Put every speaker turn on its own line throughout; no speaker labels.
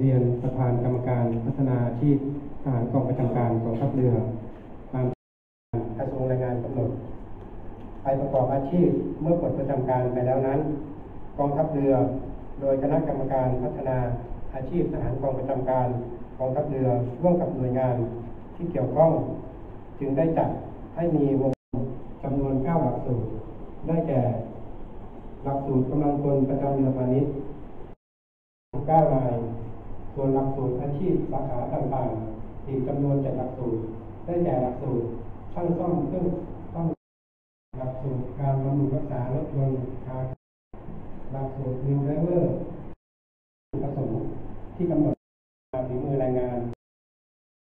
เรียนประธานกรรมการพัฒนาอาชีพทหารกองประจำการกองทัพเรือ ตามกระทรวงแรงงานกำหนด ไปประกอบอาชีพเมื่อปลดประจำการไปแล้วนั้น กองทัพเรือ โดยคณะกรรมการพัฒนาอาชีพทหารกองประจำการกองทัพเรือร่วมกับหน่วยงานที่เกี่ยวข้อง จึงได้จัดให้มีวงจำนวน9หลักสูตรได้แก่ หลักสูตรกำลังพลประจำเรือพาณิชย์9ราย ส่วนหลักสูตรอาชีพสาขาต่างๆอีกจำนวน7หลักสูตร ได้แก่หลักสูตรช่างซ่อมเครื่องซ่อมหลักสูตรการบำรุงรักษารถยนต์คาหลักสูตรนิวไดเวอร์ประสงค์ที่กำหนดฝีมือแรงงาน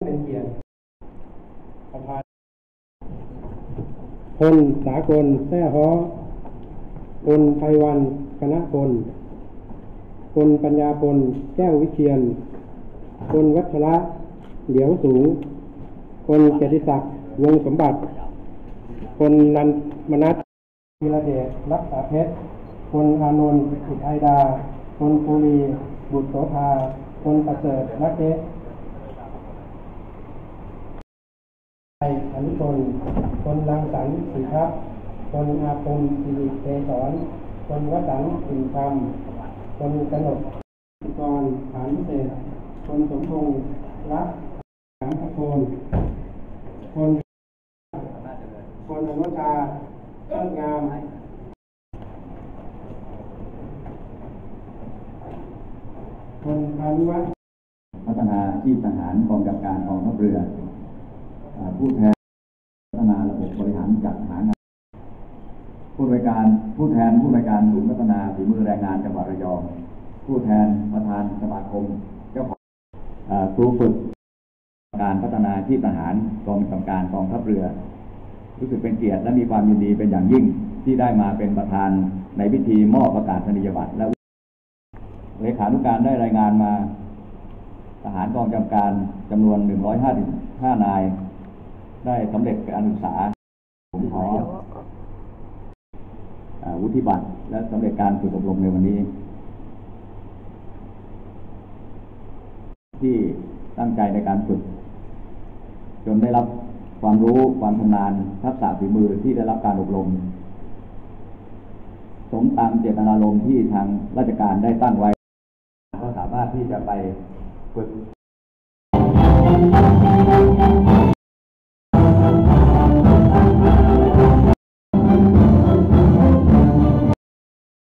เป็นเกียรติประธานพลสากลแท้ฮ้ออนไพวันคณะพล พลปัญญาพลแก้ววิเชียนพลวัชระเหลียวสูงพลเกติศักดิ์วงสมบัติพลนันมนัสวีระเดชรักษาเพชรพลอานนท์อิไอดาพลภูรีบุตรโสภาพลประเสริฐรักเกศไออนุชนคนรังสรรค์สีครับ คนอาคมสิริเกสอน คนวสันสินคำ คนกนกกรฐานพิเศษ คนสมพงษ์รักสามตะโกนคนคนอนุชาเลิศงามคนพานุวัฒน์
พัฒนาอาชีพทหารกองกับการกองทัพเรือผู้แทนพัฒนาระบบบริหารจัดหางาน ผู้บริการผู้แทนผู้บริการศูนย์พัฒนาฝีมือแรงงานจังหวัดระยอง ผู้แทนประธานสมาคมเจ้าของครูฝึกการพัฒนาอาชีพทหารกองกำกับการกองทัพเรือ รู้สึกเป็นเกียรติและมีความยินดีเป็นอย่างยิ่งที่ได้มาเป็นประธานในพิธีมอบประกาศนียบัตรและเลขานุการได้รายงานมา ทหารกองกำกับการจำนวน 155 นาย ได้สำเร็จการศึกษาผมขออ่า วุฒิบัตรและสำเร็จการฝึกอบรมในวันนี้ ที่ตั้งใจในการฝึก จนได้รับความรู้ความชำนาญทักษะฝีมือที่ได้รับการอบรม สมตามเจตนารมณ์ที่ทางราชการได้ตั้งไว้ ก็สามารถที่จะไปฝึก